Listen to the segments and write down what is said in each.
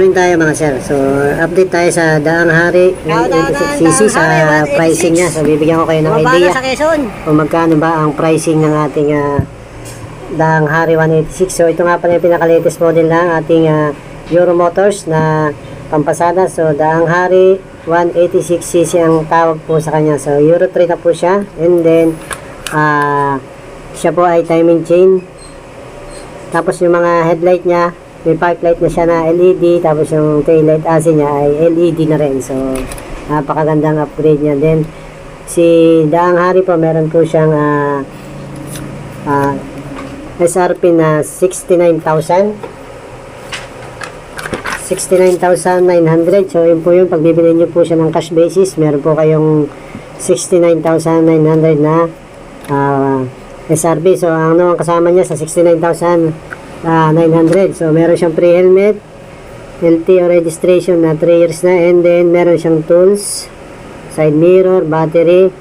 Rin tayo mga sir. So, update tayo sa Daang Hari 186cc sa Daang Hari, 186. pricing niya. So, bibigyan ko kayo ng idea na sa kung magkano ba ang pricing ng ating ah, Daang Hari 186. So, ito nga pala yung pinaka-latest model ng ating ah, Euro Motors na pampasada. So, Daang Hari 186cc ang tawag po sa kanya. So, Euro 3 na po siya. And then, ah, siya po ay timing chain. Tapos yung mga headlight niya, may park light na siya na LED. Tapos yung tail light AC niya ay LED na rin. So, napakagandang upgrade niya. Then, si Daang Hari po, meron po siyang ah, ah, SRP na 69,000. 69,900. So, yun po yun. Pag bibili nyo po siya ng cash basis, meron po kayong 69,900 na ah, SRP. So, ano ang kasama niya sa 69,900? So, meron siyang pre-helmet, LTO registration na 3 years na, and then meron siyang tools, side mirror, battery,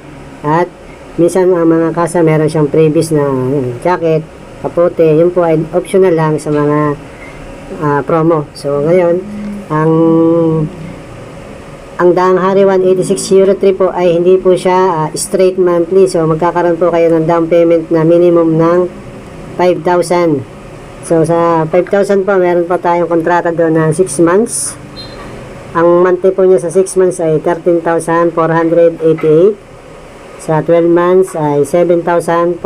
at minsan ang mga kasa meron siyang previous na yun, jacket, kapote, yun po ay optional lang sa mga ah, promo. So, ngayon, ang ang Daang Hari 186 Euro 3 po ay hindi po siya ah, straight monthly. So, magkakaroon po kayo ng down payment na minimum ng 5,000. So, sa 5,000 po, meron pa tayong kontrata doon ng 6 months. Ang monthly po niya sa 6 months ay 13,488. Sa 12 months ay 7,405.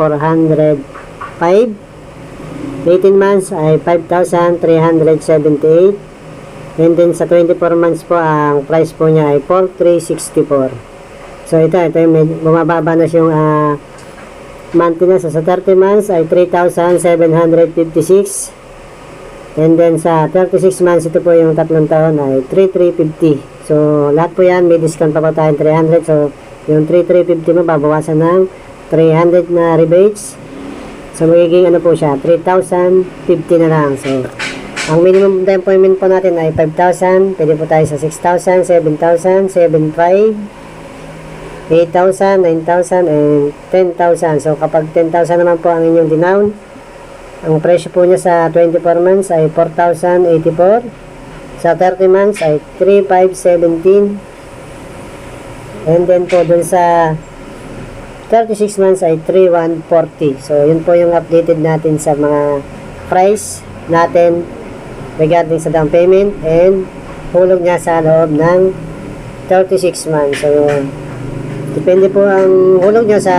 18 months ay 5,378. And then sa 24 months po, ang price po niya ay 4,364. So ito, ito yung bumababa na siyang ah, So sa 30 months ay 3,756. And then sa 36 months, ito po yung tatlong taon ay 3,350. So lahat po yan, may discount pa po tayong 300. So yung 3,350 mo, babawasan ng 300 na rebates. So magiging ano po siya, 3,050 na lang. So ang minimum down payment po natin ay 5,000. Pwede po tayo sa 6,000, 7,000, 7,500, 8,000, 9,000, and 10,000. So, kapag 10,000 naman po ang inyong dinown, ang presyo po niya sa 24 months ay 4,084. Sa 30 months ay 3,517. And then po dun sa 36 months ay 3,140. So, yun po yung updated natin sa mga price natin regarding sa down payment and hulog niya sa loob ng 36 months. So, depende po ang hulog niya sa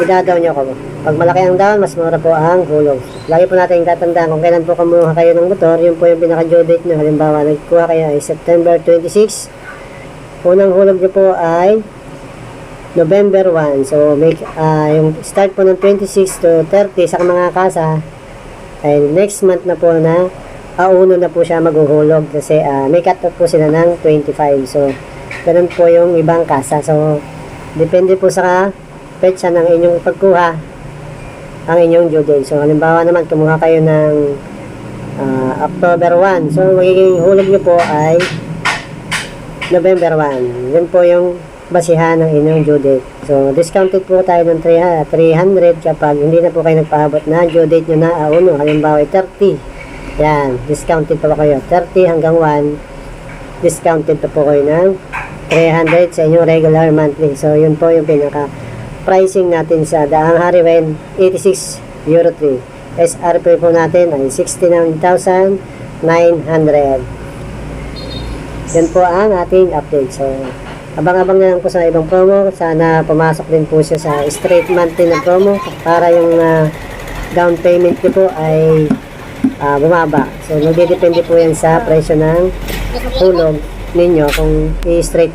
idadaw niyo ko. Pag malaki ang down, mas mura po ang hulog. Lagi po natin tatandaan kung kailan po kumuha kayo ng motor, yun po yung pinaka-due date nyo. Halimbawa, nagkuha kayo ay September 26. Unang hulog niyo po ay November 1. So, make, ah, yung start po ng 26 to 30 sa mga kasa, ay next month na po na auno na po siya maghuhulog kasi ah, may cut off po sila ng 25 so ganun po yung ibang kasa so depende po sa petsa ng inyong pagkuha ang inyong due date so halimbawa naman kumuha kayo ng ah, October 1 so magiging hulog nyo po ay November 1 yun po yung basihan ng inyong due date. So, discounted po tayo ng 300 300 kapag hindi na po kayo nagpaabot na due date nyo na auno. Halimbawa, ay 30. Yan, discounted pa po kayo. 30 hanggang 1, discounted pa po kayo ng 300 sa inyong regular monthly. So, yun po yung pinaka pricing natin sa Daang Hariwen 86 Euro 3. SRP po natin ay 69,900. Yan po ang ating update. So, abang-abang na lang po sa ibang promo. Sana pumasok din po siya sa straight monthly na promo para yung ah, down payment niyo po ay ah, bumaba. So, magdidepende po yan sa presyo ng hulog ninyo kung i-straight